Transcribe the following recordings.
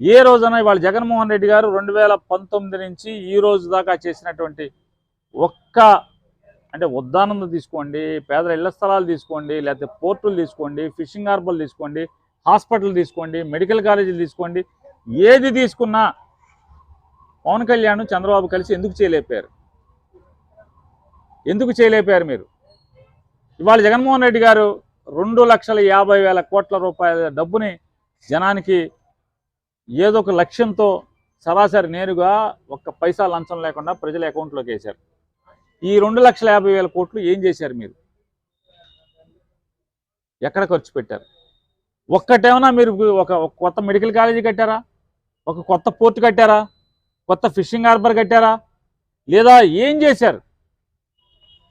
ఏ రోజున ఇవాళ జగన్మోహన్ రెడ్డి గారు రెండు వేల పంతొమ్మిది నుంచి ఈ రోజు దాకా చేసినటువంటి ఒక్క అంటే ఉద్దానందం తీసుకోండి పేదల ఇళ్ళ స్థలాలు తీసుకోండి లేకపోతే పోర్టులు తీసుకోండి ఫిషింగ్ హార్బర్లు తీసుకోండి హాస్పిటల్ తీసుకోండి మెడికల్ కాలేజీలు తీసుకోండి ఏది తీసుకున్నా పవన్ కళ్యాణ్ చంద్రబాబు కలిసి ఎందుకు చేయలేపారు? ఎందుకు చేయలేపారు మీరు? ఇవాళ జగన్మోహన్ రెడ్డి గారు రెండు లక్షల యాభై వేల కోట్ల రూపాయల డబ్బుని జనానికి ఏదో ఒక లక్ష్యంతో సరాసరి నేరుగా ఒక్క పైసా లంచం లేకుండా ప్రజల అకౌంట్లోకి వేశారు. ఈ రెండు లక్షల యాభై వేల కోట్లు ఏం చేశారు మీరు? ఎక్కడ ఖర్చు పెట్టారు? ఒక్కటేమన్నా మీరు ఒక కొత్త మెడికల్ కాలేజీ కట్టారా? ఒక కొత్త పోర్ట్ కట్టారా? కొత్త ఫిషింగ్ హార్బర్ కట్టారా? లేదా ఏం చేశారు?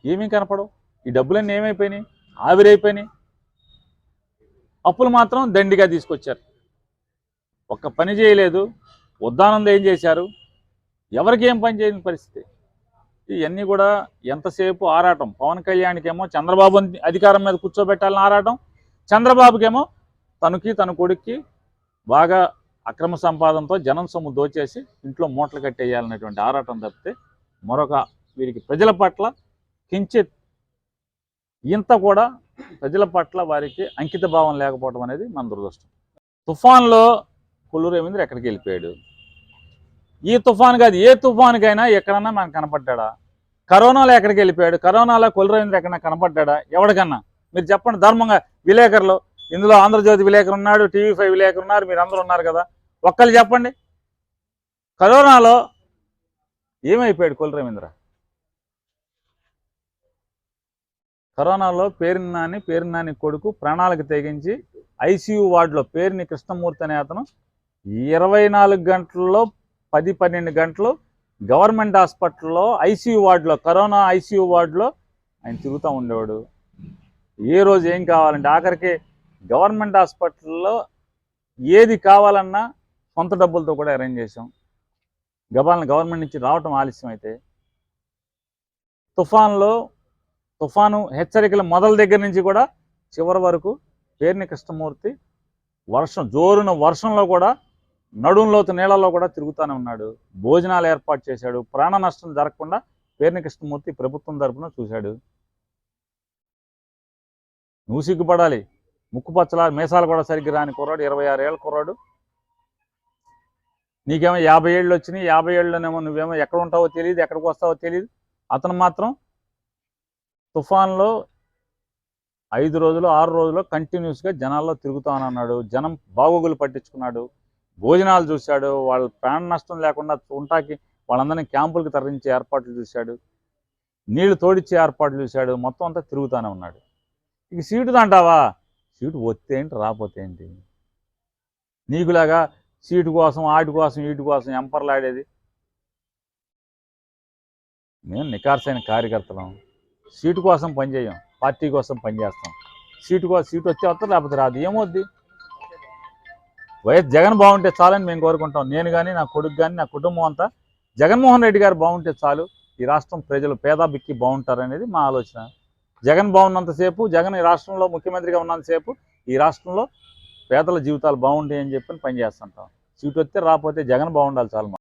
ఏమీ కనపడవు. ఈ డబ్బులన్నీ ఏమైపోయినాయి? ఆవిరైపోయినాయి. అప్పులు మాత్రం దండిగా తీసుకొచ్చారు. ఒక్క పని చేయలేదు ఉద్దానంద ఏం చేశారు? ఎవరికి ఏం పని చేయని పరిస్థితి? ఇవన్నీ కూడా ఎంతసేపు ఆరాటం? పవన్ కళ్యాణ్కేమో చంద్రబాబు అధికారం మీద కూర్చోబెట్టాలని ఆరాటం చంద్రబాబుకేమో తనకి తన కొడుక్కి బాగా అక్రమ సంపాదనతో జనం సొమ్ము దోచేసి ఇంట్లో మూటలు కట్టేయాలనేటువంటి ఆరాటం తప్పితే మరొక వీరికి ప్రజల పట్ల కించిత్ ఇంత కూడా ప్రజల పట్ల వారికి అంకిత భావం లేకపోవడం అనేది మన దురదృష్టం. తుఫాన్లో కొల్లూరు రవీంద్ర ఎక్కడికి వెళ్ళిపోయాడు? ఈ తుఫాన్ కాదు ఏ తుఫాన్కైనా ఎక్కడన్నా మనకు కనపడ్డా కరోనాలో ఎక్కడికి వెళ్ళిపోయాడు? కరోనాలో కొల్లూరు రవీంద్ర ఎక్కడన్నా కనపడ్డా ఎవడికన్నా? మీరు చెప్పండి ధర్మంగా విలేకరులు. ఇందులో ఆంధ్రజ్యోతి విలేకరు ఉన్నాడు టీవీ ఫైవ్ విలేకరు ఉన్నారు మీరు అందరూ ఉన్నారు కదా. ఒక్కరు చెప్పండి. కరోనాలో ఏమైపోయాడు కొల్లు రవీంద్ర? కరోనాలో పేరుని నాని నాని కొడుకు ప్రాణాలకు తెగించి ఐసీయూ వార్డులో పేరుని కృష్ణమూర్తి అనే అతను ఇరవై నాలుగు గంటల్లో పది పన్నెండు గంటలు గవర్నమెంట్ హాస్పిటల్లో ఐసీయూ వార్డులో కరోనా ఐసీయూ వార్డులో ఆయన తిరుగుతూ ఉండేవాడు. ఏ రోజు ఏం కావాలంటే ఆఖరికి గవర్నమెంట్ హాస్పిటల్లో ఏది కావాలన్నా సొంత డబ్బులతో కూడా అరేంజ్ చేసాం గబాలను గవర్నమెంట్ నుంచి రావటం ఆలస్యం అయితే తుఫాన్లో తుఫాను హెచ్చరికల మొదల దగ్గర నుంచి కూడా చివరి వరకు పేర్ని కృష్ణమూర్తి వర్షం జోరున వర్షంలో కూడా నడుంలోతు నీళ్ళలో కూడా తిరుగుతూనే ఉన్నాడు. భోజనాలు ఏర్పాటు చేశాడు. ప్రాణ నష్టం జరగకుండా పేర్ని కృష్ణమూర్తి ప్రభుత్వం తరపున చూశాడు. నువ్వు సిగ్గుపడాలి. ముక్కుపచ్చల మీసాలు కూడా సరిగ్గా రాని కుర్రాడు. ఇరవై ఆరు ఏళ్ళ కుర్రాడు. నీకేమో యాభై ఏళ్ళు వచ్చినాయి. యాభై ఏళ్ళలోనేమో నువ్వేమో ఎక్కడ ఉంటావో తెలియదు ఎక్కడికి వస్తావో తెలియదు అతను మాత్రం తుఫాన్లో ఐదు రోజులు ఆరు రోజులు కంటిన్యూస్గా జనాల్లో తిరుగుతానన్నాడు. జనం బాగోగులు పట్టించుకున్నాడు. భోజనాలు చూశాడు వాళ్ళ ప్రాణ నష్టం లేకుండా ఉంటాకి వాళ్ళందరినీ క్యాంపులకు తరలించే ఏర్పాట్లు చూశాడు నీళ్ళు తోడిచ్చే ఏర్పాట్లు చూశాడు మొత్తం అంతా తిరుగుతూనే ఉన్నాడు. ఇక సీటు అంటావా సీటు వస్తే ఏంటి రాపోతే ఏంటి? నీకులాగా సీటు కోసం ఆటి కోసం వీటి కోసం ఎంపర్లాడేది మేము నికార్సైన కార్యకర్తలం. సీటు కోసం పనిచేయం పార్టీ కోసం పనిచేస్తాం సీటు కోసం సీటు వచ్చే వస్తారు లేకపోతే రాదు? ఏమొద్ది వైఎస్ జగన్ బాగుంటే చాలని మేము కోరుకుంటాం. నేను కానీ నా కొడుకు కానీ నా కుటుంబం అంతా జగన్మోహన్ రెడ్డి గారు బాగుంటే చాలు. ఈ రాష్ట్రం ప్రజలు పేద బిక్కి బాగుంటారనేది మా ఆలోచన. జగన్ బాగున్నంతసేపు జగన్ ఈ రాష్ట్రంలో ముఖ్యమంత్రిగా ఉన్నంతసేపు ఈ రాష్ట్రంలో పేదల జీవితాలు బాగుంటాయని చెప్పి పనిచేస్తుంటాం సీటు వస్తే రాకపోతే జగన్ బాగుండాలి చాలు మాకు.